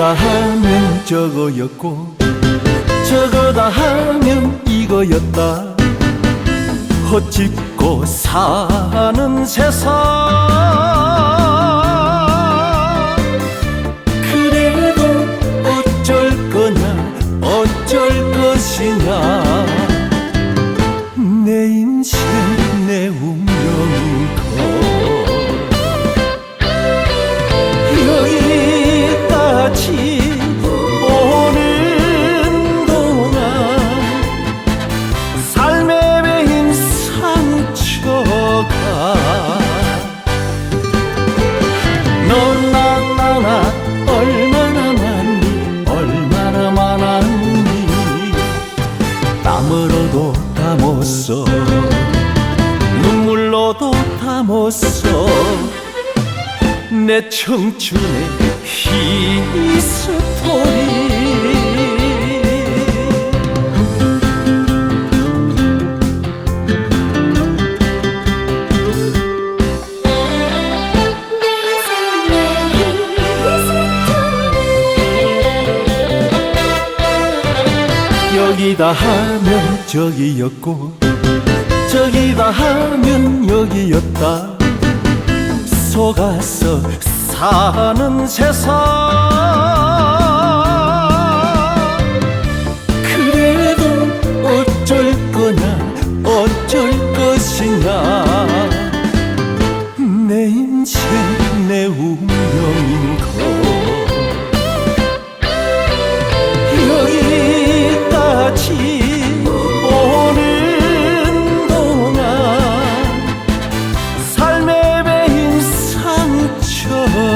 이거다 하면 저거였고 저거다 하면 이거였다. 헛짚고 사는 세상. 그래도 어쩔 거냐 어쩔 것이냐 너나 나나 얼마나 많니 얼마나 많았니. 땀으로도 다 못 써 눈물로도 다 못 써 내 청춘의 히 여기다 하면 저기였고 저기다 하면 여기였다. 속아서 사는 세상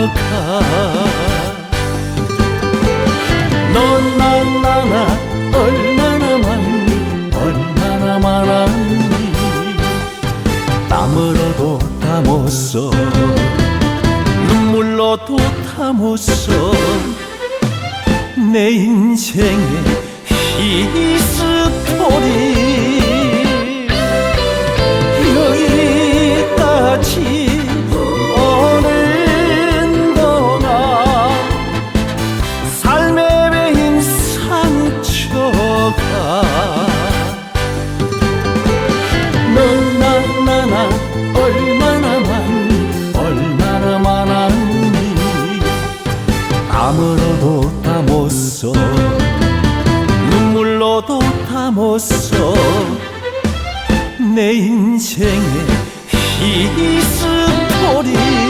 상처가 너나 나나 얼마나 많니 얼마나 많았니. 땀으로도 다 못 써 눈물로도 다 못 써 내 인생의 히스토리 써내 인생의 히스토리